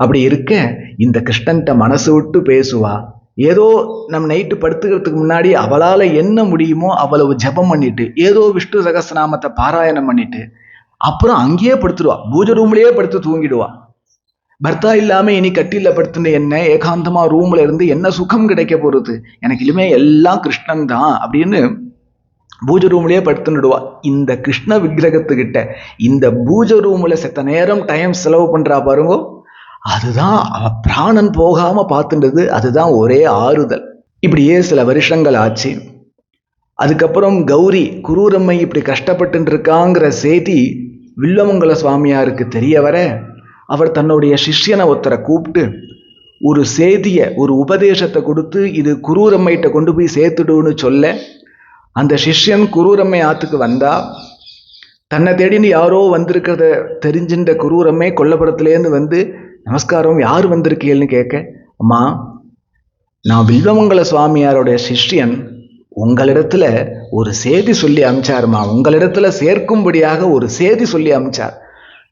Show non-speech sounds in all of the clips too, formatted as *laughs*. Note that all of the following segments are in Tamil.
அப்படி இருக்க இந்த கிருஷ்ணன்ட்ட மனசு விட்டு பேசுவா. ஏதோ நம்ம நைட்டு படுத்துக்கிறதுக்கு முன்னாடி அவளால் என்ன முடியுமோ அவ்வளவு ஜெபம் பண்ணிட்டு ஏதோ விஷ்ணு சகசநாமத்தை பாராயணம் பண்ணிட்டு அப்புறம் அங்கேயே படுத்துடுவா பூஜை ரூம்லேயே படுத்து தூங்கிடுவா. பர்த்தா இல்லாமல் இனி கட்டில படுத்துன்னு என்ன ஏகாந்தமா ரூம்ல இருந்து என்ன சுகம் கிடைக்க போறது? எனக்கு இனிமே எல்லாம் கிருஷ்ணன் தான் அப்படின்னு பூஜை ரூம்லயே படுத்துன்னுடுவா. இந்த கிருஷ்ண விக்கிரகத்துக்கிட்ட இந்த பூஜை ரூம்ல செத்த நேரம் டைம் செலவு பண்றா பாருங்க. அதுதான் பிராணன் போகாம பார்த்துன்றது அதுதான் ஒரே ஆறுதல். இப்படியே சில வருஷங்கள் ஆச்சு. அதுக்கப்புறம் கௌரி குரூரம்மை இப்படி கஷ்டப்பட்டு இருக்காங்கிற செய்தி வில்லமங்கல சுவாமியாருக்கு தெரிய வர அவர் தன்னுடைய சிஷ்யனை ஒருத்தரை கூப்பிட்டு ஒரு செய்தியை ஒரு உபதேசத்தை கொடுத்து இது குரூரம்மைகிட்ட கொண்டு போய் சேர்த்துடுன்னு சொல்ல அந்த சிஷ்யன் குரூரம்மை ஆத்துக்கு வந்தா தன்னை தேடின்னு யாரோ வந்திருக்கிறத தெரிஞ்சின்ற குரூரம்மை கொல்லப்புறத்துலேருந்து வந்து நமஸ்காரம் யார் வந்திருக்கீங்கன்னு கேட்க அம்மா நான் வில்வமங்கல சுவாமியாரோடைய சிஷ்யன் உங்களிடத்துல ஒரு செய்தி சொல்லி அமிச்சாருமா? உங்களிடத்துல சேர்க்கும்படியாக ஒரு செய்தி சொல்லி அமிச்சார்.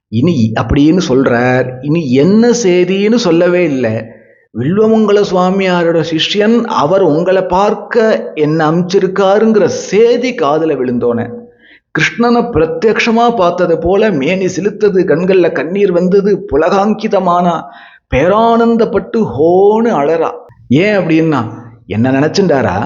இனி அப்படின்னு சொல்றார். இனி என்ன செய்தின்னு சொல்லவே இல்லை. வில்வமங்கல சுவாமியாரோட சிஷ்யன் அவர் உங்களை பார்க்க என்ன அமிச்சிருக்காருங்கிற செய்தி காதில் விழுந்தோன. கிருஷ்ணனை பிரத்யக்ஷமா பார்த்தது போல மேனி சிலுத்தது கண்கள்ல கண்ணீர் வந்தது புலகாங்கிதமானா பேரானந்தப்பட்டு ஹோன்னு அழறா. ஏன் அப்படின்னா என்ன நினைச்சுட்டாரா?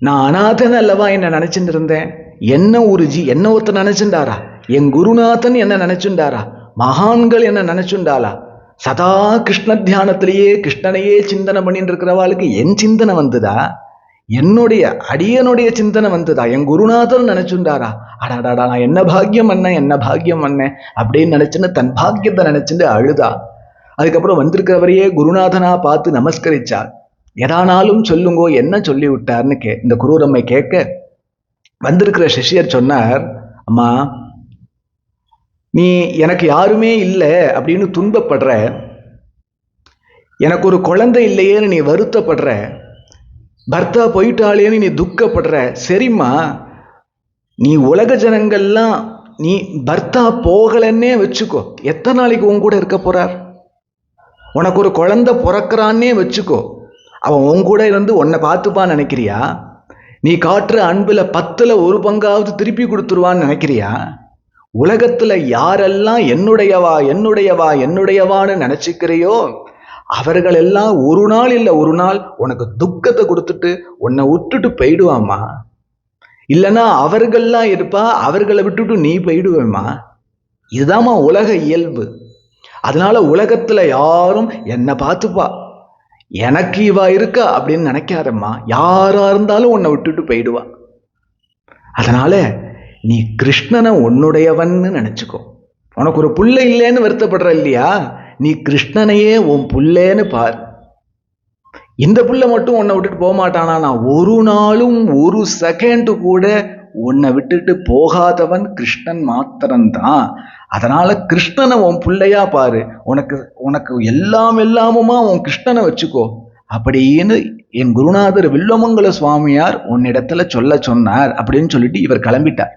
நான் அநாதன் அல்லவா என்ன நினைச்சுட்டு இருந்தேன்? என்ன ஒரு ஜி என்ன ஒருத்தர் நினைச்சுட்டாரா? என் குருநாதன் என்ன நினைச்சுண்டாரா மகான்கள் என்ன நினைச்சுண்டாளா சதா கிருஷ்ண தியானத்திலேயே கிருஷ்ணனையே சிந்தனை பண்ணிட்டு இருக்கிறவாளுக்கு என் சிந்தனை வந்ததா? என்னுடைய அடியனுடைய சிந்தனை வந்ததா? என் குருநாதர் நினைச்சுண்டாரா? அடாடாடா நான் என்ன பாக்கியம் பண்ணேன் என்ன பாக்கியம் பண்ணேன் அப்படின்னு நினைச்சுன்னு தன் பாக்கியத்தை நினைச்சுட்டு அழுதா. அதுக்கப்புறம் வந்திருக்கிறவரையே குருநாதனா பார்த்து நமஸ்கரிச்சா. எதானாலும் சொல்லுங்கோ என்ன சொல்லி விட்டார்னு கே இந்த குரூரம்மை கேட்க வந்திருக்கிற சிஷ்யர் சொன்னார் அம்மா நீ எனக்கு யாருமே இல்லை அப்படின்னு துன்பப்படுற. எனக்கு ஒரு குழந்தை இல்லையேன்னு நீ வருத்தப்படுற. பர்த்தா போயிட்டாளேன்னு நீ துக்கப்படுற. சரிம்மா. நீ உலக ஜனங்கள்லாம் நீ பர்த்தா போகலன்னே வச்சுக்கோ. எத்தனை நாளைக்கு உன் கூட இருக்க போறார்? உனக்கு ஒரு குழந்தை பிறக்கிறான்னே வச்சுக்கோ. அவன் உன் கூட இருந்து உன்னை பார்த்துப்பான்னு நினைக்கிறியா? நீ காட்டுற அன்பில் பத்தில் ஒரு பங்காவது திருப்பி கொடுத்துருவான்னு நினைக்கிறியா? உலகத்தில் யாரெல்லாம் என்னுடையவா என்னுடையவா என்னுடையவான்னு நினச்சிக்கிறியோ அவர்கள் எல்லாம் ஒரு நாள் இல்லை ஒரு நாள் உனக்கு துக்கத்தை கொடுத்துட்டு உன்னை விட்டுட்டு போயிடுவாம்மா. இல்லைன்னா அவர்கள்லாம் இருப்பா அவர்களை விட்டுட்டு நீ போயிடுவேம்மா. இதுதாம்மா உலக இயல்பு. அதனால உலகத்துல யாரும் என்னை பார்த்துப்பா. எனக்கு இவா இருக்கா அப்படின்னு நினைக்காதம்மா. யாரா இருந்தாலும் உன்னை விட்டுட்டு போயிடுவா. அதனால நீ கிருஷ்ணனை உன்னுடையவன்னு நினைச்சுக்கோ. உனக்கு ஒரு புள்ள இல்லைன்னு வருத்தப்படுற இல்லையா? நீ கிருஷ்ணனையே உன் புள்ளேன்னு பார். இந்த புள்ள மட்டும் உன்னை விட்டுட்டு போக மாட்டானா? நான் ஒரு நாளும் ஒரு செகண்டு கூட உன்னை விட்டுட்டு போகாதவன் கிருஷ்ணன் மாத்திரம்தான். அதனால கிருஷ்ணனை உன் பிள்ளையா பாரு. உனக்கு உனக்கு எல்லாம் எல்லாமுமா உன் கிருஷ்ணனை வச்சுக்கோ. அப்படின்னு என் குருநாதர் வில்லமங்கல சுவாமியார் உன்னிடத்துல சொல்ல சொன்னார் அப்படின்னு சொல்லிட்டு இவர் கிளம்பிட்டார்.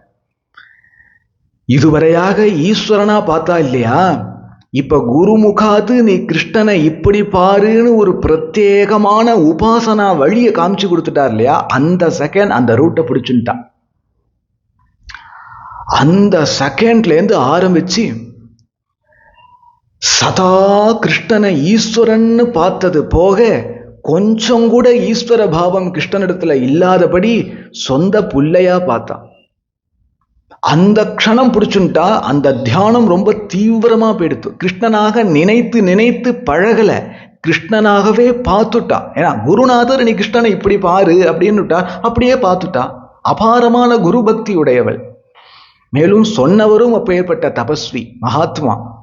இதுவரையாக ஈஸ்வரனா பார்த்தா இல்லையா? இப்போ குருமுகாது நீ கிருஷ்ணனை இப்படி பாருன்னு ஒரு பிரத்யேகமான உபாசனா வழியை காமிச்சு கொடுத்துட்டார் இல்லையா? அந்த செகண்ட் அந்த ரூட்டை பிடிச்சுட்டான் அந்த செகண்ட்லேருந்து ஆரம்பிச்சு சதா கிருஷ்ணனை ஈஸ்வரன்னு பார்த்தது போக கொஞ்சம் கூட ஈஸ்வர பாவம் கிருஷ்ணனிடத்துல இல்லாதபடி சொந்த புள்ளையா பார்த்தான். அந்த க்ஷணம் பிடிச்சுன்ட்டா அந்த தியானம் ரொம்ப தீவிரமாக போயிடுத்து. கிருஷ்ணனாக நினைத்து நினைத்து பழகலை. கிருஷ்ணனாகவே பார்த்துட்டா. ஏன்னா குருநாதர் நீ கிருஷ்ணனை இப்படி பாரு அப்படின்னுட்டா அப்படியே பார்த்துட்டா. அபாரமான குரு பக்தி உடையவள். மேலும் சொன்னவரும் அப்பேற்பட்ட தபஸ்வி மகாத்மா.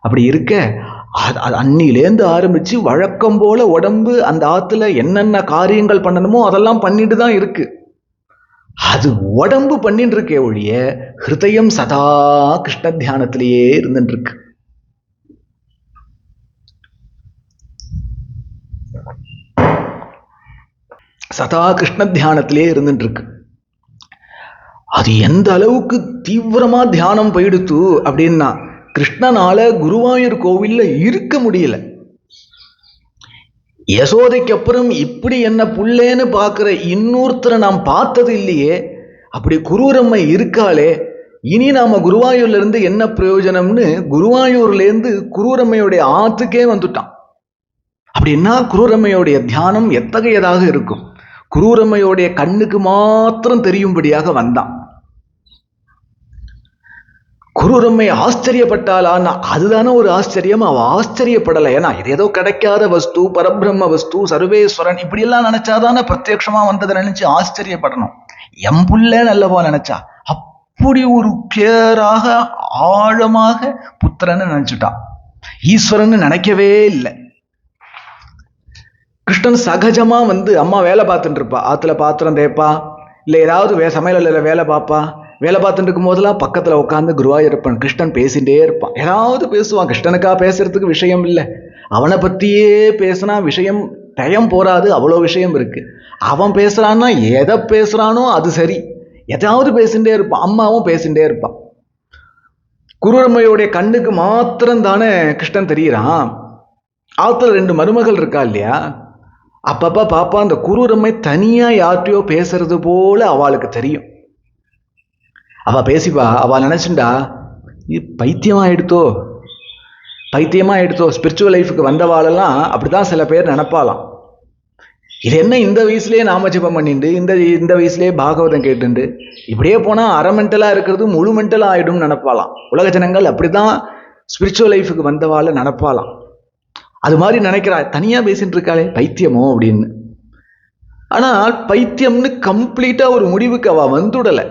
அப்படி இருக்க அது- அது அன்னிலேருந்து ஆரம்பித்து வழக்கம் போல உடம்பு அந்த ஆற்றுல என்னென்ன காரியங்கள் பண்ணணுமோ அதெல்லாம் பண்ணிட்டு தான் இருக்குது அது உடம்பு பண்ணிட்டு இருக்கே ஒழிய ஹிருதயம் சதா கிருஷ்ண தியானத்திலேயே இருந்துட்டு இருக்கு சதா கிருஷ்ண தியானத்திலே இருந்துட்டு இருக்கு அது எந்த அளவுக்கு தீவிரமா தியானம் போயிடுத்து அப்படின்னா கிருஷ்ணனால குருவாயூர் கோவில்ல இருக்க முடியல. யசோதைக்கு அப்புறம் இப்படி என்ன புள்ளேன்னு பார்க்குற இன்னொருத்தரை நாம் பார்த்தது இல்லையே? அப்படி குரூரம்மை இருக்காளே இனி நாம குருவாயூர்லேருந்து என்ன பிரயோஜனம்னு குருவாயூர்லேருந்து குரூரம்மையுடைய ஆற்றுக்கே வந்துட்டான். அப்படின்னா குரூரம்மையுடைய தியானம் எத்தகையதாக இருக்கும்? குரூரம்மையுடைய கண்ணுக்கு மாத்திரம் தெரியும்படியாக வந்தான். குரூரம்மை ஆச்சரியப்பட்டாளான்னா அதுதானே ஒரு ஆச்சரியம். அவள் ஆச்சரியப்படலை. ஏன்னா இது ஏதோ கிடைக்காத வஸ்து பரபிரம்ம வஸ்து சர்வேஸ்வரன் இப்படியெல்லாம் நினைச்சாதானே பிரத்யட்சமா வந்ததை நினைச்சு ஆச்சரியப்படணும். எம்புள்ள நல்லவா நினைச்சா? அப்படி ஒரு கிளியராக ஆழமாக புத்திரன்னு நினைச்சுட்டான். ஈஸ்வரன் நினைக்கவே இல்லை. கிருஷ்ணன் சகஜமா வந்து அம்மா வேலை பார்த்துட்டு இருப்பா. ஆத்துல பாத்திரம் தேய்ப்பா. இல்லை ஏதாவது வே சமையலில் வேலை பார்ப்பா. வேலை பார்த்துட்டு இருக்கும் போதெல்லாம் பக்கத்தில் உட்காந்து குருவாயூரப்பன் கிருஷ்ணன் பேசிகிட்டே இருப்பான். ஏதாவது பேசுவான். கிருஷ்ணனுக்காக பேசுறதுக்கு விஷயம் இல்லை. அவனை பற்றியே பேசினா விஷயம் டயம் போராது அவ்வளோ விஷயம் இருக்குது அவன் பேசுகிறான்னா எதை பேசுகிறானோ அது சரி. எதாவது பேசிகிட்டே இருப்பான். அம்மாவும் பேசிகிட்டே இருப்பான். குருரம்மையுடைய கண்ணுக்கு மாத்திரம் தானே கிருஷ்ணன் தெரிகிறான் ஆற்றுல ரெண்டு மருமகள் இருக்கா இல்லையா? அப்பப்போ பாப்பா அந்த குருரம்மை தனியாக யார்கிட்டயோ பேசுறது போல் அவளுக்கு தெரியும். அவள் பேசிப்பா அவள் நினச்சிண்டா இது பைத்தியமாக எடுத்தோ? பைத்தியமாக எடுத்தோ? ஸ்பிரிச்சுவல் லைஃபுக்கு வந்தவாளெல்லாம் அப்படிதான் சில பேர் நினப்பாலாம் இது என்ன இந்த வயசுலேயே நாம பண்ணிட்டு இந்த இந்த வயசுலேயே பாகவதம் கேட்டுண்டு? இப்படியே போனால் அரை மென்டலாக இருக்கிறது முழு மென்டலாக ஆகிடும்னு நினப்பாலாம் உலக ஜனங்கள் அப்படிதான் ஸ்பிரிச்சுவல் லைஃபுக்கு வந்தவாள நினப்பாலாம் அது மாதிரி நினைக்கிறா தனியாக பேசிட்டு இருக்காளே பைத்தியமோ அப்படின்னு. ஆனால் பைத்தியம்னு கம்ப்ளீட்டாக ஒரு முடிவுக்கு அவள் வந்துடலை.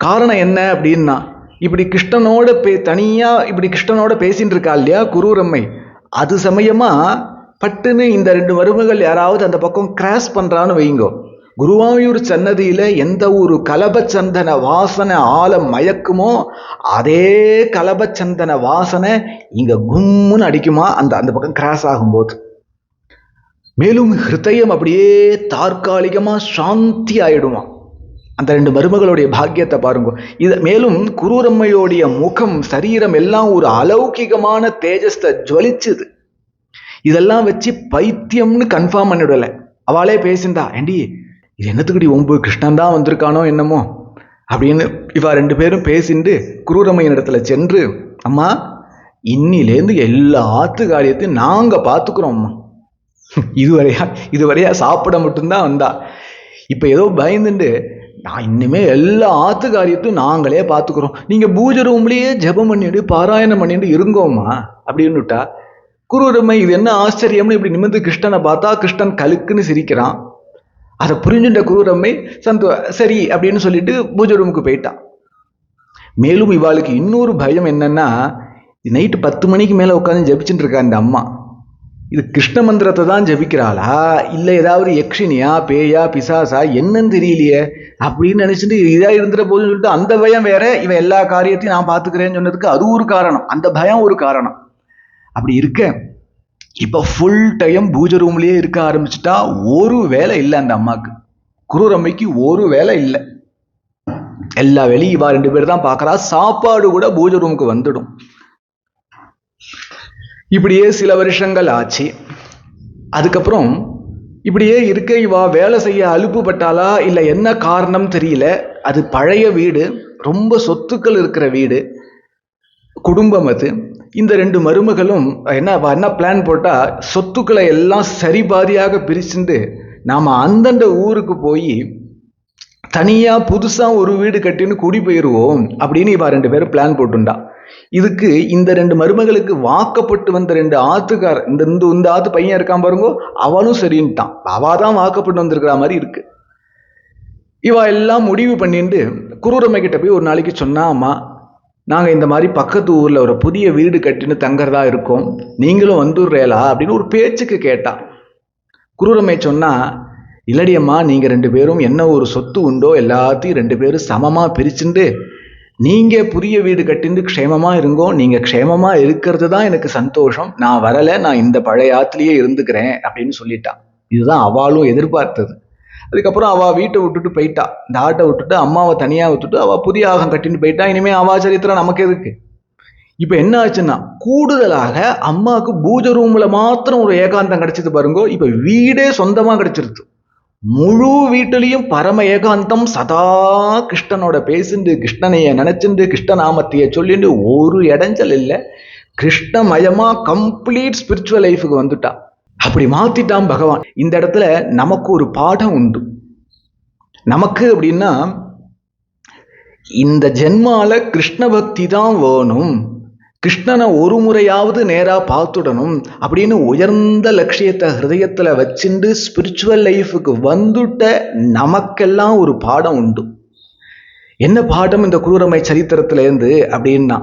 காரணம் என்ன அப்படின்னா இப்படி கிருஷ்ணனோட பே தனியாக இப்படி கிருஷ்ணனோட பேசிட்டு இருக்கா இல்லையா குரூரம்மை? அது சமயமாக பட்டுன்னு இந்த ரெண்டு மருமகள் யாராவது அந்த பக்கம் கிராஸ் பண்ணுறான்னு வைங்கோ. குருவாயூர் சன்னதியில் எந்த ஒரு கலபச்சந்தன வாசனை ஆழம் மயக்குமோ அதே கலபச்சந்தன வாசனை இங்கே கும்முன்னு அடிக்குமா அந்த அந்த பக்கம் கிராஸ் ஆகும்போது. மேலும் ஹிருதயம் அப்படியே தற்காலிகமாக சாந்தி ஆயிடுமா. அந்த ரெண்டு மருமகளுடைய பாக்கியத்தை பாருங்க. இது மேலும் குரூரம்மையோடைய முகம் சரீரம் எல்லாம் ஒரு அலௌகிகமான தேஜஸ்தை ஜுவலிச்சுது இதெல்லாம் வச்சு பைத்தியம்னு கன்ஃபார்ம் பண்ணிவிடலை அவளே பேசிண்டா ஏண்டி இது என்னத்துக்குடி ஒம்பு கிருஷ்ணன் தான் வந்திருக்கானோ என்னமோ? அப்படின்னு இவா ரெண்டு பேரும் பேசிண்டு குரூரம்மையின் இடத்துல சென்று அம்மா இன்னிலேருந்து எல்லா ஆத்து காரியத்தையும் நாங்கள் பார்த்துக்குறோம் அம்மா *laughs* இதுவரையா இதுவரையா சாப்பிட மட்டும்தான் வந்தா. இப்போ ஏதோ பயந்துண்டு நான் இன்னுமே எல்லா ஆத்து காரியத்தையும் நாங்களே பார்த்துக்குறோம். நீங்கள் பூஜை ரூம்லேயே ஜெபம் பண்ணிட்டு பாராயணம் பண்ணிட்டு இருங்கோமா அப்படின்னுட்டா. குருரம்மை இது என்ன ஆச்சரியம்னு இப்படி நிமிர்ந்து கிருஷ்ணனை பார்த்தா கிருஷ்ணன் கலுக்குன்னு சிரிக்கிறான். அதை புரிஞ்சுட்ட குருரம்மை சந்தோ சரி அப்படின்னு சொல்லிட்டு பூஜை ரூமுக்கு போயிட்டான் மேலும் இவாளுக்கு இன்னொரு பயம் என்னன்னா நைட்டு பத்து மணிக்கு மேலே உட்காந்து ஜபிச்சுட்டு இருக்கா இந்த அம்மா. இது கிருஷ்ண மந்திரத்தை தான் ஜபிக்கிறாளா? இல்லை ஏதாவது யக்ஷினியா பேயா பிசாசா? என்னன்னு தெரியலையே. அப்படின்னு நினச்சிட்டு இதாக இருந்துட போதுன்னு சொல்லிட்டு அந்த பயம் வேற இவன் எல்லா காரியத்தையும் நான் பார்த்துக்கிறேன்னு சொன்னதுக்கு அது ஒரு காரணம். அந்த பயம் ஒரு காரணம். அப்படி இருக்க இப்போ ஃபுல் டைம் பூஜை ரூம்லேயே இருக்க ஆரம்பிச்சிட்டா ஒரு வேலை இல்லை அந்த அம்மாவுக்கு குரூரம்மைக்கு ஒரு வேலை இல்லை. எல்லா வேலையும் இவா ரெண்டு பேர் தான் பார்க்குறா. சாப்பாடு கூட பூஜை ரூமுக்கு வந்துடும். இப்படியே சில வருஷங்கள் ஆச்சு. அதுக்கப்புறம் இப்படியே இருக்க இவா வேலை செய்ய அலுப்புப்பட்டாளா இல்லை என்ன காரணம் தெரியல. அது பழைய வீடு ரொம்ப சொத்துக்கள் இருக்கிற வீடு குடும்பம் அது. இந்த ரெண்டு மருமகளும் என்ன என்ன பிளான் போட்டால் சொத்துக்களை எல்லாம் சரி பாதியாக பிரிச்சுட்டு நாம் அந்தந்த ஊருக்கு போய் தனியாக புதுசாக ஒரு வீடு கட்டின்னு குடி போயிடுவோம் அப்படின்னு இவா ரெண்டு பேரும் பிளான் போட்டுண்டா. இதுக்கு இந்த ரெண்டு மருமகளுக்கு வாக்கப்பட்டு வந்த ரெண்டு ஆத்துக்கார் இந்த இந்த இந்த ஆத்து பையன் இருக்கான் பாருங்கோ அவளும் சரின்ட்டான். அவா தான் வாக்கப்பட்டு வந்திருக்கிற மாதிரி இருக்கு. இவா எல்லாம் முடிவு பண்ணிட்டு குரூரம்மை கிட்ட போய் ஒரு நாளைக்கு சொன்னா அம்மா நாங்கள் இந்த மாதிரி பக்கத்து ஊரில் ஒரு புதிய வீடு கட்டின்னு தங்குறதா இருக்கோம். நீங்களும் வந்துடுறேலா? அப்படின்னு ஒரு பேச்சுக்கு கேட்டா. குரூரம்மை சொன்னா இல்லடியம்மா நீங்கள் ரெண்டு பேரும் என்ன ஒரு சொத்து உண்டோ எல்லாத்தையும் ரெண்டு பேரும் சமமாக பிரிச்சுண்டு நீங்கள் புதிய வீடு கட்டிந்து க்ஷேமமாக இருங்கோ நீங்கள் க்ஷேமமாக இருக்கிறது தான் எனக்கு சந்தோஷம். நான் வரலை நான் இந்த பழைய ஆத்துலேயே இருந்துக்கிறேன் அப்படின்னு சொல்லிட்டான் இதுதான் அவளும் எதிர்பார்த்தது. அதுக்கப்புறம் அவள் வீட்டை விட்டுட்டு போயிட்டா. இந்த ஆட்டை விட்டுட்டு அம்மாவை தனியாக விட்டுட்டு அவள் புதிய ஆகம் கட்டின்னு போயிட்டா. இனிமேல் அவா சரித்திரம் நமக்கு எதுக்கு? இப்போ என்ன ஆச்சுன்னா கூடுதலாக அம்மாவுக்கு பூஜை ரூமில் மாத்திரம் ஒரு ஏகாந்தம் கிடைச்சது பாருங்கோ இப்போ வீடே சொந்தமாக கிடச்சிருது. முழு வீட்டிலையும் பரம ஏகாந்தம் சதா கிருஷ்ணனோட பேசிண்டு கிருஷ்ணனைய நினைச்சுண்டு கிருஷ்ணநாமத்தைய சொல்லிண்டு ஒரு இடைஞ்சல் இல்லை. கிருஷ்ணமயமா கம்ப்ளீட் ஸ்பிரிச்சுவல் லைஃபுக்கு வந்துட்டா. அப்படி மாத்திட்டான் பகவான். இந்த இடத்துல நமக்கு ஒரு பாடம் உண்டு. நமக்கு அப்படின்னா இந்த ஜென்மால கிருஷ்ண பக்தி தான் வேணும். கிருஷ்ணனை ஒரு முறையாவது நேராக பார்த்துடணும் அப்படின்னு உயர்ந்த லட்சியத்தை ஹிருதயத்தில் வச்சுண்டு ஸ்பிரிச்சுவல் லைஃபுக்கு வந்துட்ட நமக்கெல்லாம் ஒரு பாடம் உண்டு. என்ன பாடம் இந்த குரூரமை சரித்திரத்துலேருந்து அப்படின்னா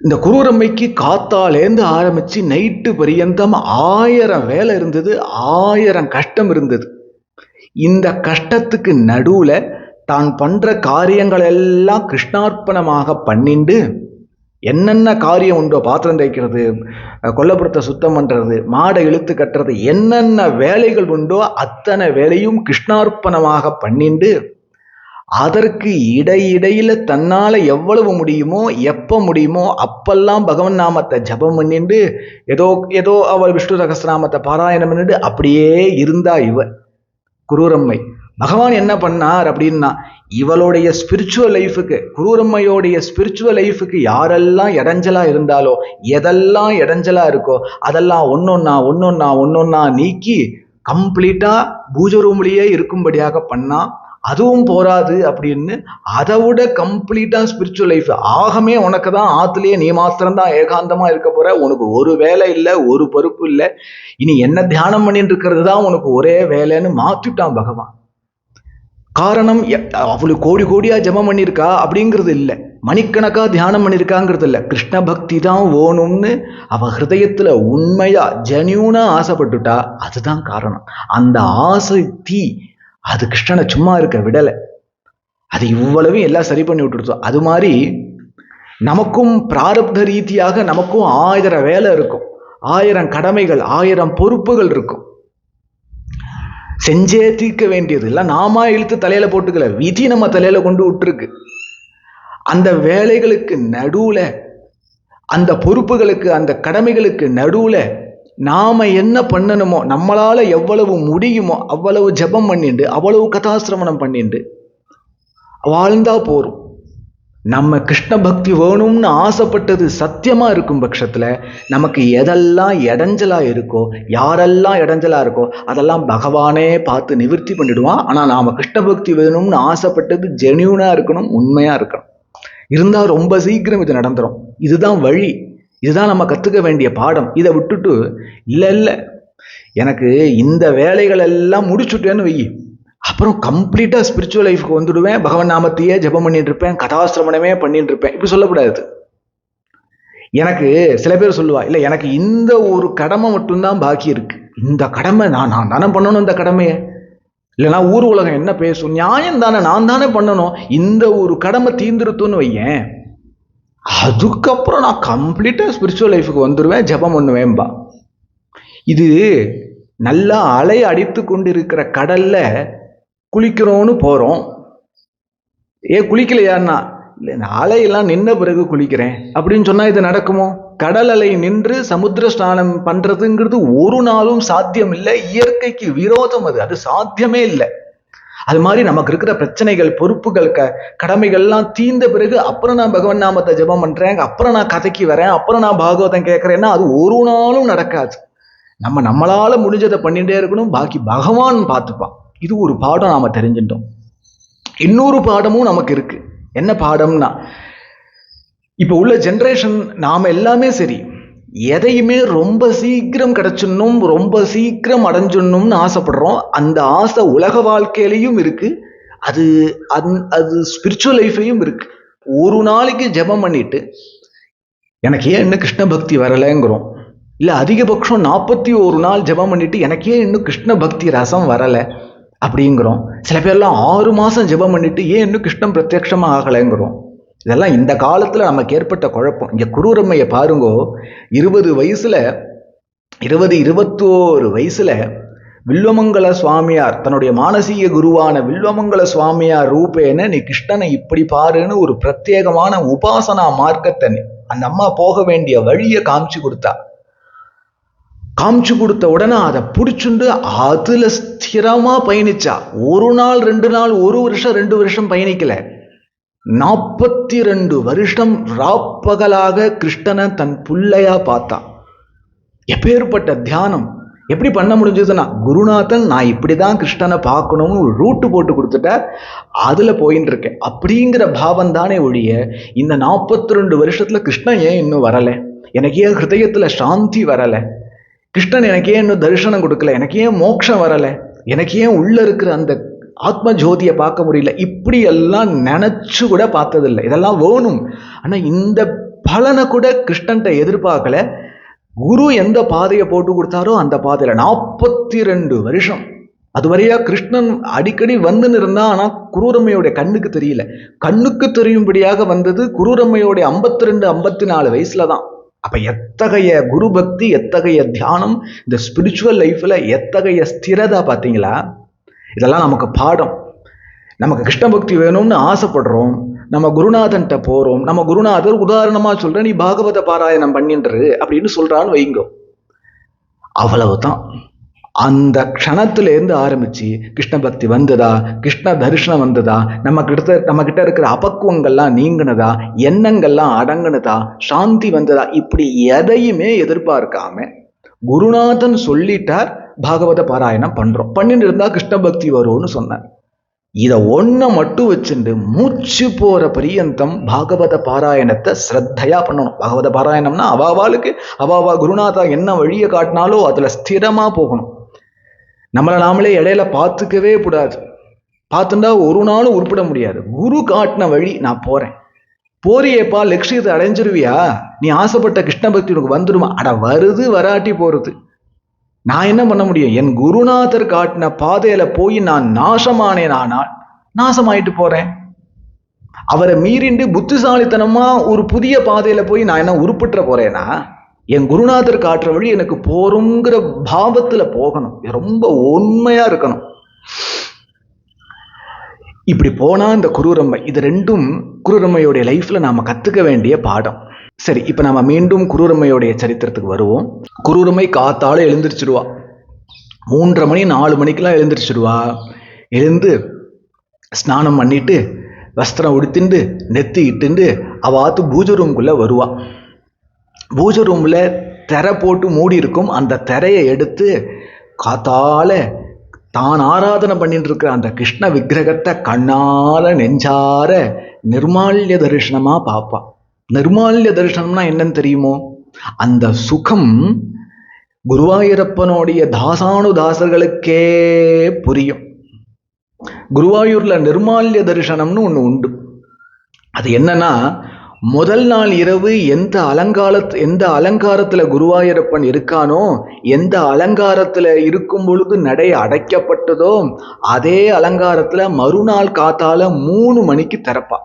இந்த குரூரம்மைக்கு காத்தாலேருந்து ஆரம்பித்து நைட்டு பரியந்தம் ஆயிரம் வேலை இருந்தது ஆயிரம் கஷ்டம் இருந்தது. இந்த கஷ்டத்துக்கு நடுவில் தான் பண்ணுற காரியங்களெல்லாம் கிருஷ்ணார்ப்பணமாக பண்ணிண்டு என்னென்ன காரியம் உண்டோ பாத்திரம் தேய்க்கிறது கொல்லப்புறத்தை சுத்தம் பண்றது மாடை இழுத்து கட்டுறது என்னென்ன வேலைகள் உண்டோ அத்தனை வேலையும் கிருஷ்ணார்ப்பணமாக பண்ணிண்டு அதற்கு இடையிடையில தன்னால எவ்வளவு முடியுமோ எப்போ முடியுமோ அப்பெல்லாம் பகவன் நாமத்தை ஜபம் பண்ணிண்டு ஏதோ ஏதோ அவள் விஷ்ணு சகஸ்ரநாமத்தை பாராயணம் பண்ணிட்டு அப்படியே இருந்தா இவ குரூரம்மை. பகவான் என்ன பண்ணார் அப்படின்னா இவளுடைய ஸ்பிரிச்சுவல் லைஃபுக்கு குரூரம்மையோடைய ஸ்பிரிச்சுவல் லைஃபுக்கு யாரெல்லாம் இடைஞ்சலாக இருந்தாலோ எதெல்லாம் இடைஞ்சலாக இருக்கோ அதெல்லாம் ஒன்னொன்னா ஒன்னொன்னா ஒன்னொன்னா நீக்கி கம்ப்ளீட்டாக பூஜை ரூம்லேயே இருக்கும்படியாக பண்ணால் அதுவும் போராது அப்படின்னு அதை விட கம்ப்ளீட்டாக ஸ்பிரிச்சுவல் லைஃப் ஆகமே உனக்கு தான் ஆற்றுலேயே நீ மாத்திரம்தான் ஏகாந்தமாக இருக்க போகிற உனக்கு ஒரு வேலை இல்லை ஒரு பொறுப்பு இல்லை. இனி என்ன தியானம் பண்ணிட்டு இருக்கிறது தான் உனக்கு ஒரே வேலைன்னு மாற்றிட்டான் பகவான். காரணம் எ- அவளு கோடி கோடியாக ஜபம் பண்ணியிருக்கா அப்படிங்கிறது இல்லை. மணிக்கணக்காக தியானம் பண்ணியிருக்காங்கிறது இல்லை. கிருஷ்ண பக்தி தான் ஓணும்னு அவள் ஹிருதயத்தில் உண்மையாக ஜென்யூனாக ஆசைப்பட்டுட்டா அதுதான் காரணம். அந்த ஆசை தீ அது கிருஷ்ணனை சும்மா இருக்க விடலை. அது இவ்வளவும் எல்லாம் சரி பண்ணி விட்டுருச்சோம் அது மாதிரி நமக்கும் பிராரப்த ரீதியாக நமக்கும் ஆயிரம் வேலை இருக்கும். ஆயிரம் கடமைகள் ஆயிரம் பொறுப்புகள் இருக்கும். செஞ்சே தீர்க்க வேண்டியது. இல்லை நாம இழுத்து தலையில போட்டுக்கல. விதி நம்ம தலையில கொண்டு விட்டுருக்கு. அந்த வேலைகளுக்கு நடுவுல அந்த பொறுப்புகளுக்கு அந்த கடமைகளுக்கு நடுவுல நாம என்ன பண்ணணுமோ நம்மளால எவ்வளவு முடியுமோ அவ்வளவு ஜெபம் பண்ணிண்டு அவ்வளவு கதாசிரமணம் பண்ணிண்டு வாழ்ந்தா போரும். நம்ம கிருஷ்ண பக்தி வேணும்னு ஆசைப்பட்டது சத்தியமாக இருக்கும் பட்சத்தில் நமக்கு எதெல்லாம் இடைஞ்சலாக இருக்கோ யாரெல்லாம் இடைஞ்சலாக இருக்கோ அதெல்லாம் பகவானே பார்த்து நிவர்த்தி பண்ணிடுவான். ஆனால் நாம் கிருஷ்ண பக்தி வேணும்னு ஆசைப்பட்டது ஜெனியூனாக இருக்கணும் உண்மையாக இருக்கணும். இருந்தால் ரொம்ப சீக்கிரம் இது நடந்துடும் இதுதான் வழி. இதுதான் நம்ம கற்றுக்க வேண்டிய பாடம். இதை விட்டுட்டு இல்லை இல்லை. எனக்கு இந்த வேலைகள் எல்லாம் முடிச்சுட்டேன்னு வை அப்புறம் கம்ப்ளீட்டாக ஸ்பிரிச்சுவல் லைஃப்க்கு வந்துடுவேன். பகவன் நாமத்தையே ஜெபம் பண்ணிட்டு இருப்பேன் கதாசிரமணமே பண்ணிட்டு இருப்பேன் இப்படி சொல்லக்கூடாது. எனக்கு சில பேர் சொல்லுவா இல்லை எனக்கு இந்த ஒரு கடமை மட்டும்தான் பாக்கி இருக்கு. இந்த கடமை நான் நான் தானே பண்ணணும் இந்த கடமையை? இல்லைன்னா ஊர் உலகம் என்ன பேசும்? நியாயம் தானே நான் தானே பண்ணணும். இந்த ஒரு கடமை தீந்துருத்துன்னு வையேன். அதுக்கப்புறம் நான் கம்ப்ளீட்டாக ஸ்பிரிச்சுவல் லைஃபுக்கு வந்துடுவேன் ஜெபம் பண்ணுவேன்பா. இது நல்லா அலை அடித்து கொண்டிருக்கிற கடல்ல குளிக்கிறோன்னு போகிறோம் ஏ குளிக்கலையான்னா இல்லை இந்த அலையெல்லாம் நின்ன பிறகு குளிக்கிறேன். அப்படின்னு சொன்னால் இது நடக்குமோ? கடல் அலை நின்று சமுத்திர ஸ்நானம் பண்ணுறதுங்கிறது ஒரு நாளும் சாத்தியம் இல்லை இயற்கைக்கு விரோதம் அது. அது சாத்தியமே இல்லை. அது மாதிரி நமக்கு இருக்கிற பிரச்சனைகள் பொறுப்புகள் க கடமைகள்லாம் தீர்ந்த பிறகு அப்புறம் நான் பகவன் நாமத்தை ஜெபம் பண்ணுறேன் அப்புறம் நான் கதைக்கு வரேன் அப்புறம் நான் பாகவதம் கேட்குறேன்னா அது ஒரு நாளும் நடக்காது. நம்ம நம்மளால் முடிஞ்சதை பண்ணிகிட்டே இருக்கணும். பாக்கி பகவான் பார்த்துப்பான். இது ஒரு பாடம் நாம் தெரிஞ்சுட்டோம். இன்னொரு பாடமும் நமக்கு இருக்கு. என்ன பாடம்னா இப்போ உள்ள ஜென்ரேஷன் நாம் எல்லாமே சரி எதையுமே ரொம்ப சீக்கிரம் கிடச்சிடணும் ரொம்ப சீக்கிரம் அடைஞ்சிடணும்னு ஆசைப்படுறோம். அந்த ஆசை உலக வாழ்க்கையிலையும் இருக்குது அது அந் அது ஸ்பிரிச்சுவல் லைஃப்லையும் இருக்குது ஒரு நாளைக்கு ஜெபம் பண்ணிட்டு எனக்கு ஏன் இன்னும் கிருஷ்ண பக்தி வரலைங்கிறோம். இல்லை அதிகபட்சம் நாற்பத்தி ஒரு நாள் ஜெபம் பண்ணிட்டு எனக்கே இன்னும் கிருஷ்ண பக்தி ரசம் வரலை? அப்படிங்கிறோம். சில பேர்லாம் ஆறு மாதம் ஜெபம் பண்ணிட்டு ஏன் இன்னும் கிருஷ்ணம் பிரத்யட்சமா ஆகலைங்கிறோம்? இதெல்லாம் இந்த காலத்தில் நமக்கு ஏற்பட்ட குழப்பம். இங்கே குரூரம்மையை பாருங்கோ இருபது வயசில் இருபது இருபத்தோரு வயசில் வில்வமங்கல சுவாமியார் தன்னுடைய மானசீக குருவான வில்வமங்கல சுவாமியார் ரூபேன நீ கிருஷ்ணனை இப்படி பாருன்னு ஒரு பிரத்யேகமான உபாசனா மார்க்கத்தை அந்த அம்மா போக வேண்டிய வழியை காமிச்சு கொடுத்தா. காமிச்சு கொடுத்த உடனே அதை பிடிச்சுண்டு அதில் ஸ்திரமாக பயணிச்சா. ஒரு நாள் ரெண்டு நாள் ஒரு வருஷம் ரெண்டு வருஷம் பயணிக்கல. நாற்பத்தி ரெண்டு வருஷம் ராப்பகலாக கிருஷ்ணனை தன் பிள்ளையா பார்த்தா. எப்பேற்பட்ட தியானம். எப்படி பண்ண முடிஞ்சதுன்னா குருநாதன் நான் இப்படி தான் கிருஷ்ணனை பார்க்கணும்னு ஒரு ரூட்டு போட்டு கொடுத்துட்டார் அதில் போயின்னு இருக்கேன். அப்படிங்கிற பாவம் தானே ஒழிய இந்த நாற்பத்தி ரெண்டு வருஷத்தில் கிருஷ்ணன் ஏன் இன்னும் வரலை? எனக்கு ஏன் ஹிருதயத்தில் சாந்தி வரலை. கிருஷ்ணன் எனக்கு ஏன் இன்னும் தரிசனம் கொடுக்கல? எனக்கு ஏன் மோட்சம் வரலை? எனக்கு ஏன் உள்ளே இருக்கிற அந்த ஆத்ம ஜோதியை பார்க்க முடியல? இப்படி எல்லாம் நினச்சி கூட பார்த்ததில்லை. இதெல்லாம் வேணும். ஆனால் இந்த பலனை கூட கிருஷ்ணன்ட்ட எதிர்பார்க்கல. குரு எந்த பாதையை போட்டு கொடுத்தாரோ அந்த பாதையில். நாற்பத்தி ரெண்டு வருஷம் அதுவரையா கிருஷ்ணன் அடிக்கடி வந்துன்னு இருந்தா ஆனால் குரூரம்மையோடைய கண்ணுக்கு தெரியல. கண்ணுக்கு தெரியும்படியாக வந்தது குரூரம்மையோடைய ஐம்பத்தி ரெண்டு ஐம்பத்தி நாலு வயசுல தான் அப்ப எத்தகைய குரு பக்தி எத்தகைய தியானம் இந்த ஸ்பிரிச்சுவல் லைஃப்ல எத்தகைய ஸ்திரதா பார்த்தீங்களா? இதெல்லாம் நமக்கு பாடம். நமக்கு கிருஷ்ண பக்தி வேணும்னு ஆசைப்படுறோம். நம்ம குருநாதன்ட்ட போறோம். நம்ம குருநாதர் உதாரணமா சொல்ற நீ பாகவத பாராயணம் பண்ணின்று அப்படின்னு சொல்றான்னு வைங்கோ. அவ்வளவுதான். அந்த க்ஷணத்திலேருந்து ஆரம்பித்து ஆரம்பிச்சு கிருஷ்ண பக்தி வந்ததா கிருஷ்ண தரிசனம் வந்ததா நம்ம கிட்ட நம்ம கிட்ட இருக்கிற அபக்குவங்கள்லாம் நீங்கினதா எண்ணங்கள்லாம் அடங்குனதா சாந்தி வந்ததா இப்படி எதையுமே எதிர்பார்க்காம குருநாதன் சொல்லிட்டார் பாகவத பாராயணம் பண்றோம். பண்ணிட்டு இருந்தா கிருஷ்ண பக்தி வரும்னு சொன்னார். இதை ஒன்றை மட்டும் வச்சுட்டு மூச்சு போற பரியந்தம் பாகவத பாராயணத்தை ஸ்ரத்தையா பண்ணணும். பாகவத பாராயணம்னா அவாவாளுக்கு அவாவா குருநாதா என்ன வழியை காட்டினாலோ அதுல ஸ்திரமா போகணும். நம்மளை நாமளே இடையில பார்த்துக்கவே கூடாது. பார்த்துட்டா ஒரு நாளும் உருப்பிட முடியாது. குரு காட்டின வழி நான் போறேன். போறியேப்பா லட்சியத்தை அடைஞ்சிருவியா? நீ ஆசைப்பட்ட கிருஷ்ண பக்தி உனக்கு வந்துடுமா? அட வருது வராட்டி போறது. நான் என்ன பண்ண முடியும்? என் குருநாதர் காட்டின பாதையில போய் நான் நாசமானேன் ஆனால் நாசமாயிட்டு போறேன். அவரை மீறிண்டு புத்திசாலித்தனமா ஒரு புதிய பாதையில போய் நான் என்ன உருப்பிட்டுற போறேனா? என் குருநாதர் காட்டுற வழி எனக்கு போறோங்கிற பாவத்துல போகணும். ரொம்ப உண்மையா இருக்கணும். இப்படி போனா இந்த குருரம்மை இது ரெண்டும் குருரம்மையோடைய லைஃப்ல நாம கத்துக்க வேண்டிய பாடம். சரி இப்ப நாம மீண்டும் குருரம்மையோடைய சரித்திரத்துக்கு வருவோம். குருரம்மை காத்தால எழுந்திரிச்சிடுவா மூன்றரை மணி நாலு மணிக்கெல்லாம் எழுந்திரிச்சிடுவா எழுந்து ஸ்நானம் பண்ணிட்டு வஸ்திரம் உடுத்திண்டு நெத்தி இட்டுண்டு அவாத்து பூஜை ரூம்குள்ள வருவா. பூஜை ரூமில் திரை போட்டு மூடி இருக்கும் அந்த திரையை எடுத்து காத்தால தான் ஆராதனை பண்ணிட்டு இருக்கிற அந்த கிருஷ்ண விக்கிரகத்தை கண்ணால நெஞ்சார நிர்மால்ய தரிசனமாக பார்ப்பா. நிர்மால்ய தரிசனம்னா என்னன்னு தெரியுமோ? அந்த சுகம் குருவாயூரப்பனுடைய தாசானுதாசர்களுக்கே புரியும். குருவாயூரில் நிர்மால்ய தரிசனம்னு ஒன்று உண்டு. அது என்னன்னா முதல் நாள் இரவு எந்த அலங்காரத் எந்த அலங்காரத்துல குருவாயூரப்பன் இருக்கானோ எந்த அலங்காரத்துல இருக்கும் பொழுது நடை அடைக்கப்பட்டதோ அதே அலங்காரத்துல மறுநாள் காத்தால மூணு மணிக்கு திறப்பான்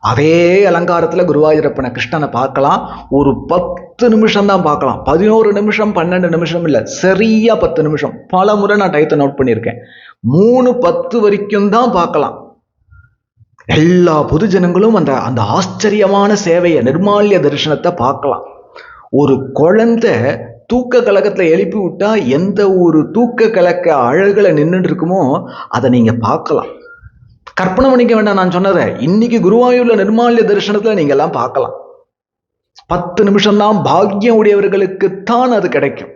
அதே அலங்காரத்துல குருவாயூரப்பனை கிருஷ்ணனை பார்க்கலாம். ஒரு பத்து நிமிஷம் தான் பார்க்கலாம். பதினோரு நிமிஷம் பன்னெண்டு நிமிஷம் இல்லை சரியா பத்து நிமிஷம். பல முறை நான் டயத்தை நோட் பண்ணியிருக்கேன். மூணு பத்து வரைக்கும் தான் பார்க்கலாம். எல்லா பொது ஜனங்களும் அந்த அந்த ஆச்சரியமான சேவையை நிர்மால்ய தரிசனத்தை பார்க்கலாம். ஒரு குழந்தை தூக்க கலக்கத்துல எழுப்பி விட்டா எந்த ஒரு தூக்க கலக்க அழகில் நின்றுட்டு இருக்குமோ அதை நீங்கள் பார்க்கலாம். கற்பனை பண்ணிக்க வேண்டாம் நான் சொன்னதை. இன்னைக்கு குருவாயூரில் நிர்மால்ய தரிசனத்தில் நீங்கள் எல்லாம் பார்க்கலாம். பத்து நிமிஷம் தான் பாக்கியம் உடையவர்களுக்குத்தான் அது கிடைக்கும்.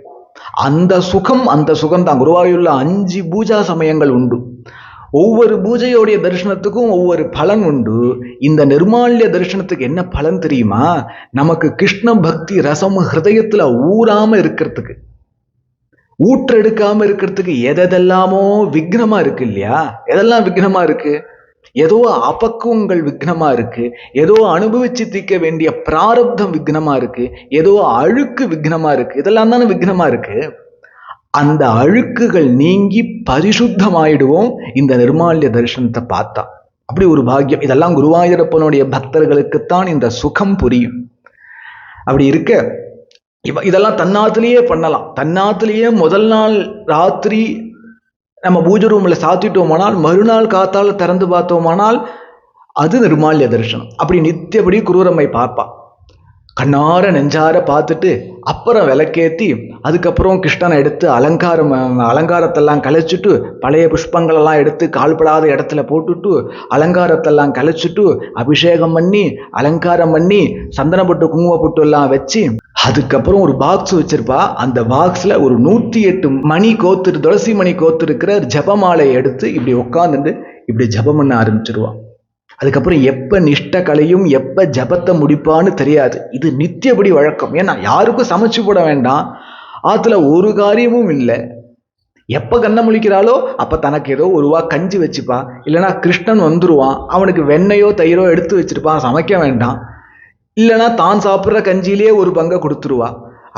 அந்த சுகம் அந்த சுகம் தான் குருவாயூரில் அஞ்சு பூஜா சமயங்கள் உண்டு. ஒவ்வொரு பூஜையோடைய தரிசனத்துக்கும் ஒவ்வொரு பலன் உண்டு. இந்த நிர்மால்ய தரிசனத்துக்கு என்ன பலன் தெரியுமா? நமக்கு கிருஷ்ண பக்தி ரசம் ஹிருதயத்துல ஊறாம இருக்கிறதுக்கு. ஊற்றெடுக்காம இருக்கிறதுக்கு எதெல்லாமோ விக்னமா இருக்கு இல்லையா? எதெல்லாம் விக்னமா இருக்கு? ஏதோ அபக்குவங்கள் விக்னமா இருக்கு. ஏதோ அனுபவிச்சு தீர்க்க வேண்டிய பிராரப்தம் விக்னமா இருக்கு. ஏதோ அழுக்கு விக்னமா இருக்கு. இதெல்லாம் தானே விக்னமா இருக்கு? அந்த அழுக்குகள் நீங்கி பரிசுத்தமாயிடுவோம். இந்த நிர்மால்ய தரிசனத்தை பார்த்தா. அப்படி ஒரு பாக்கியம். இதெல்லாம் குருவாயூரப்பனுடைய பக்தர்களுக்குத்தான் இந்த சுகம் புரியும். அப்படி இருக்க இவ இதெல்லாம் தன்னாத்திலேயே பண்ணலாம். தன்னாத்திலேயே முதல் நாள் ராத்திரி நம்ம பூஜை ரூமில் சாத்திட்டோமானால் மறுநாள் காத்தால திறந்து பார்த்தோமானால் அது நிர்மால்ய தரிசனம். அப்படி நித்தியபடி குரூரம்மை பார்ப்பான் கண்ணார நெஞ்சார பார்த்துட்டு அப்புறம் விளக்கேத்தி அதுக்கப்புறம் கிருஷ்ணனை எடுத்து அலங்காரம் அலங்காரத்தெல்லாம் கலைச்சிட்டு பழைய புஷ்பங்களெல்லாம் எடுத்து கால்படாத இடத்துல போட்டுட்டு அலங்காரத்தெல்லாம் கலைச்சிட்டு அபிஷேகம் பண்ணி அலங்காரம் பண்ணி சந்தனப்பட்டு குங்குமப்பட்டு எல்லாம் வச்சு அதுக்கப்புறம் ஒரு பாக்ஸ் வச்சிருப்பா. அந்த பாக்ஸில் ஒரு நூற்றி எட்டு மணி கோத்துரு துளசி மணி கோத்துருக்கிற ஜபமாலையை எடுத்து இப்படி உட்காந்துட்டு இப்படி ஜபம் பண்ண ஆரம்பிச்சிருவான் அதுக்கப்புறம் எப்போ நிஷ்ட கலையும் எப்போ ஜபத்தை முடிப்பான்னு தெரியாது. இது நித்தியபடி வழக்கம். ஏன்னா யாருக்கும் சமைச்சு போட வேண்டாம். ஆற்றுல ஒரு காரியமும் இல்லை. எப்போ கண்ணை முழிக்கிறாளோ அப்போ தனக்கு ஏதோ ஒருவா கஞ்சி வச்சுப்பா இல்லைனா கிருஷ்ணன் வந்துடுவான் அவனுக்கு வெண்ணையோ தயிரோ எடுத்து வச்சிருப்பான். சமைக்க வேண்டாம். இல்லைன்னா தான் சாப்பிட்ற கஞ்சியிலேயே ஒரு பங்கை கொடுத்துருவா.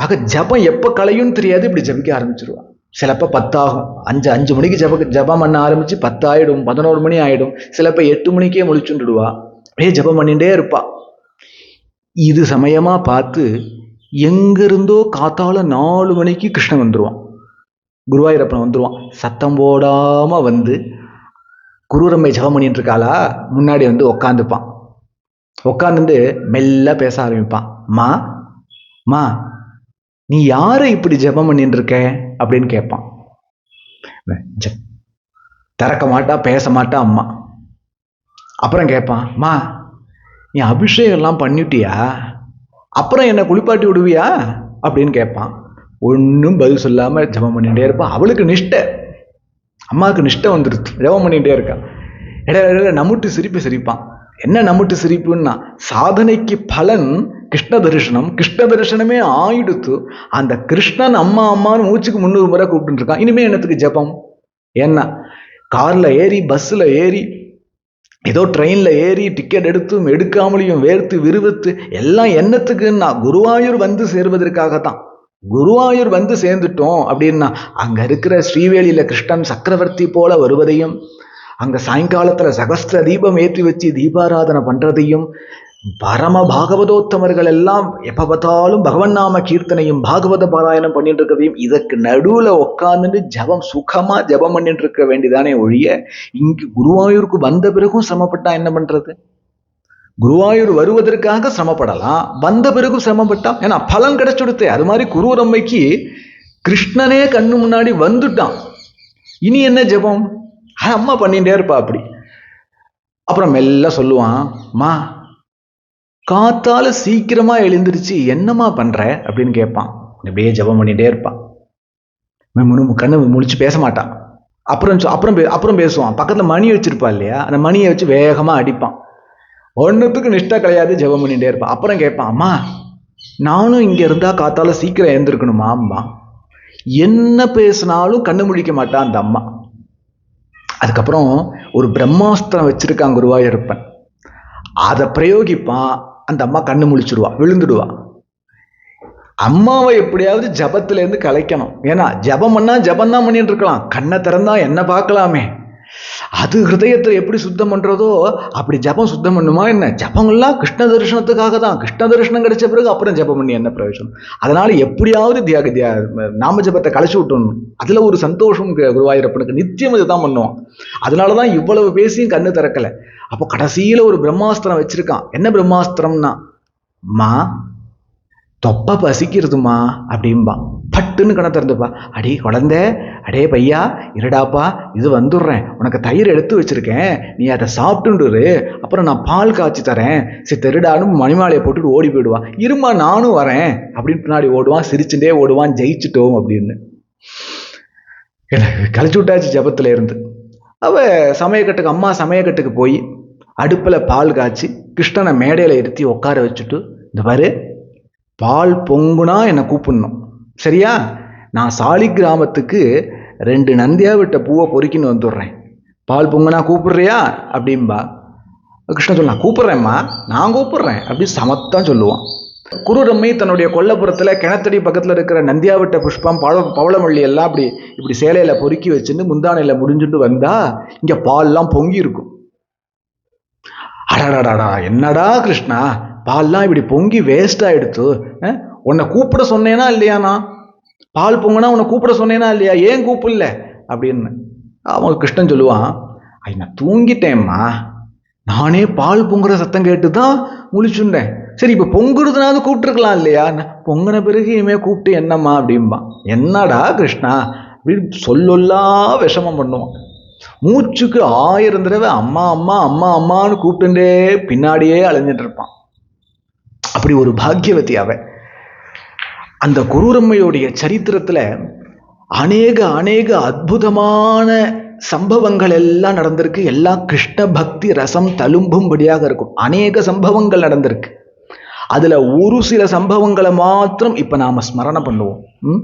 ஆக ஜபம் எப்போ கலையும் தெரியாது. இப்படி ஜபிக்க ஆரம்பிச்சிருவான் சிலப்ப பத்தாகும். அஞ்சு அஞ்சு மணிக்கு ஜப ஜபம் பண்ண ஆரம்பிச்சு பத்தாயிடும் பதினோரு மணி ஆயிடும். சிலப்ப எட்டு மணிக்கே முழிச்சுண்டுடுவா அப்படியே ஜபம் பண்ணிகிட்டே இருப்பா. இது சமயமா பார்த்து எங்கிருந்தோ காத்தால நாலு மணிக்கு கிருஷ்ணன் வந்துடுவான் குருவாயூரப்பன் வந்துடுவான் சத்தம் போடாம வந்து குருரம்மை ஜபம் பண்ணிட்டு இருக்காளா முன்னாடி வந்து உக்காந்துப்பான். உக்காந்துட்டு மெல்ல பேச ஆரம்பிப்பான். மா மா நீ யாரை இப்படி ஜெபம் பண்ணிட்டு இருக்க அப்படின்னு கேட்பான். திறக்க மாட்டா பேச மாட்டா அம்மா. அப்புறம் கேட்பான் மா நீ அபிஷேகம்லாம் பண்ணிட்டியா? அப்புறம் என்னை குளிப்பாட்டி விடுவியா? அப்படின்னு கேட்பான். ஒன்றும் பதில் சொல்லாமல் ஜெபம் பண்ணிகிட்டே இருப்பான். அவளுக்கு நிஷ்டை. அம்மாவுக்கு நிஷ்டை வந்துடுச்சு ஜெபம் பண்ணிகிட்டே இருக்கா. இடையில இடையில நமுட்டு சிரிப்பு சிரிப்பான். என்ன நமுட்டு சிரிப்புன்னா சாதனைக்கு பலன் கிருஷ்ண தரிசனம் கிருஷ்ண தரிசனமே ஆயிடுத்து அந்த கிருஷ்ணன் அம்மா அம்மான்னு மூச்சுக்கு முந்நூறு முறை கூப்பிட்டுருக்கான் இனிமேல் இனிமே என்னத்துக்கு ஜெபம்? ஏன்னா காரில் ஏறி பஸ்ஸில் ஏறி ஏதோ ட்ரெயினில் ஏறி டிக்கெட் எடுத்தும் எடுக்காமலையும் வேர்த்து விறுவத்து எல்லாம் என்னத்துக்குன்னா குருவாயூர் வந்து சேர்வதற்காகத்தான். குருவாயூர் வந்து சேர்ந்துட்டோம் அப்படின்னா அங்கே இருக்கிற ஸ்ரீவேலியில் கிருஷ்ணன் சக்கரவர்த்தி போல வருவதையும் அங்கே சாயங்காலத்தில் சகஸ்திர தீபம் ஏற்றி வச்சு தீபாராதனை பண்ணுறதையும் பரம பாகவதோத்தமர்கள் எல்லாம் எப்ப பார்த்தாலும் பகவன் நாம கீர்த்தனையும் பாகவத பாராயணம் பண்ணிட்டு இருக்கிறதையும் இதற்கு நடுவுல உட்காந்துட்டு ஜபம் சுகமா ஜபம் பண்ணிட்டு இருக்க வேண்டியதானே ஒழிய இங்கு குருவாயூருக்கு வந்த பிறகும் சிரமப்பட்டா என்ன பண்றது? குருவாயூர் வருவதற்காக சிரமப்படலாம் வந்த பிறகு சிரமப்பட்டான் ஏன்னா பலன் கிடைச்சுடுத்து. அது மாதிரி குருவரம்மைக்கு கிருஷ்ணனே கண்ணு முன்னாடி வந்துட்டான். இனி என்ன ஜெபம்? அம்மா பண்ணிட்டே இருப்பா அப்படி. அப்புறம் மெல்ல சொல்லுவான் மா காத்தால சீக்கிரமா எழுந்திருச்சு என்னம்மா பண்ற? அப்படின்னு கேட்பான். அப்படியே ஜெபம் பண்ணிட்டே இருப்பான். இவன் முனு கண்ணு முழிச்சு பேச மாட்டான். அப்புறம் சொ- அப்புறம் பே- அப்புறம் பேசுவான். பக்கத்துல மணி வச்சிருப்பா இல்லையா? அந்த மணியை வச்சு வேகமா அடிப்பான். ஒன்றுத்துக்கு நிஷ்டா கிடையாது ஜெபம் பண்ணிட்டே இருப்பான். அப்புறம் கேட்பான் அம்மா நானும் இங்க இருந்தா காத்தால சீக்கிரம் எழுந்திருக்கணுமா அம்மா? என்ன பேசினாலும் கண்ணு முழிக்க மாட்டான் அந்த அம்மா. அதுக்கப்புறம் ஒரு பிரம்மாஸ்திரம் வச்சிருக்கான் குருவாயூரப்பன் அதை பிரயோகிப்பான். அந்த அம்மா கண்ணு முழிச்சிடுவா விழுந்துடுவா. அம்மாவை எப்படியாவது ஜபத்துலேருந்து கலைக்கணும். ஏன்னா ஜபம் பண்ணா ஜபம் தான் பண்ணிட்டு இருக்கலாம். கண்ணை திறந்தா என்ன பார்க்கலாமே. அது ஹிருதயத்தை எப்படி சுத்தம் பண்றதோ அப்படி ஜபம் சுத்தம் பண்ணுமா என்ன? ஜபங்கள்லாம் கிருஷ்ண தரிசனத்துக்காக தான் கிருஷ்ண தரிசனம் கிடைச்ச பிறகு அப்புறம் ஜபம் பண்ணி என்ன பிரவேசம் அதனால எப்படியாவது தியாக தியா நாம ஜபத்தை கழிச்சு விட்டணும் அதுல ஒரு சந்தோஷம் கு- குருவாயூரப்பனுக்கு நித்தியம் இதுதான் பண்ணுவான். அதனாலதான் இவ்வளவு பேசியும் கண்ணு திறக்கல. அப்போ கடைசியில ஒரு பிரம்மாஸ்திரம் வச்சிருக்கான். என்ன பிரம்மாஸ்திரம்னா மா தொப்பை பசிக்கிறதுமா? அப்படிம்பா பட்டுன்னு கண திறந்துப்பா. அடி குழந்தை அடே பையா இருடாப்பா இது வந்துடுறேன். உனக்கு தயிர் எடுத்து வச்சிருக்கேன். நீ அதை சாப்பிட்டுரு அப்புறம் நான் பால் காய்ச்சி தரேன். சரி தெருடானும் மணிமாலையை போட்டுட்டு ஓடி போயிடுவா. இருமா நானும் வரேன். அப்படின்னு பின்னாடி ஓடுவான் சிரிச்சுட்டே ஓடுவான் ஜெயிச்சுட்டோம் அப்படின்னு. எனக்கு கழிச்சு விட்டாச்சு ஜபத்தில் இருந்து. அவ சமயக்கட்டுக்கு அம்மா சமயக்கட்டுக்கு போய் அடுப்பில் பால் காய்ச்சி கிருஷ்ணனை மேடையில் இருத்தி உட்கார வச்சுட்டு இந்த பாரு பால் பொங்குனா என்னை கூப்பிடணும். சரியா? நான் சாலி கிராமத்துக்கு ரெண்டு நந்தியா விட்ட பூவை பொறுக்கின்னு வந்துடுறேன். பால் பொங்கனா கூப்பிடுறியா? அப்படிம்பா. கிருஷ்ணன் சொல்லலாம் கூப்பிடுறேம்மா நான் கூப்பிடுறேன். அப்படி சமத்தான் சொல்லுவான். குருரம்மை தன்னுடைய கொல்லப்புறத்தில் கிணத்தடி பக்கத்தில் இருக்கிற நந்தியாவிட்ட புஷ்பம் பழ பவளமல்லி எல்லாம் அப்படி இப்படி சேலையில் பொறுக்கி வச்சுட்டு முந்தானையில் முடிஞ்சுட்டு வந்தால் இங்கே பால்லாம் பொங்கி இருக்கும். அடாடாடாடா என்னடா கிருஷ்ணா? பால்லாம் இப்படி பொங்கி வேஸ்ட் ஆகிடுத்து உன்னை கூப்பிட சொன்னேனா இல்லையாண்ணா பால் பொங்கனா உன்னை கூப்பிட சொன்னேனா இல்லையா? ஏன் கூப்பிடல? அப்படின்னு அவன் கிருஷ்ணன் சொல்லுவான் ஐ நான் தூங்கிட்டேம்மா நானே பால் பொங்குற சத்தம் கேட்டு தான் முழிச்சுண்டேன். சரி இப்போ பொங்குறதுனாவது கூப்பிட்டுருக்கலாம் இல்லையா? பொங்கின பிறகு இனிமே கூப்பிட்டு என்னம்மா? அப்படிம்பான். என்னடா கிருஷ்ணா? அப்படின்னு சொல்லொல்லா விஷமம் பண்ணுவான். மூச்சுக்கு ஆயிரம் தடவை அம்மா அம்மா அம்மா அம்மான்னு கூப்பிட்டுட்டே பின்னாடியே அலைஞ்சிட்டு இருப்பான். அப்படி ஒரு பாக்கியவதி அவன். அந்த குரூரம்மையுடைய சரித்திரத்தில் அநேக அநேக அற்புதமான சம்பவங்கள் எல்லாம் நடந்திருக்கு. எல்லாம் கிருஷ்ண பக்தி ரசம் தழும்பும்படியாக இருக்கும். அநேக சம்பவங்கள் நடந்திருக்கு. அதில் ஒரு சில சம்பவங்களை மாத்திரம் இப்போ நாம் ஸ்மரணை பண்ணுவோம். ம்?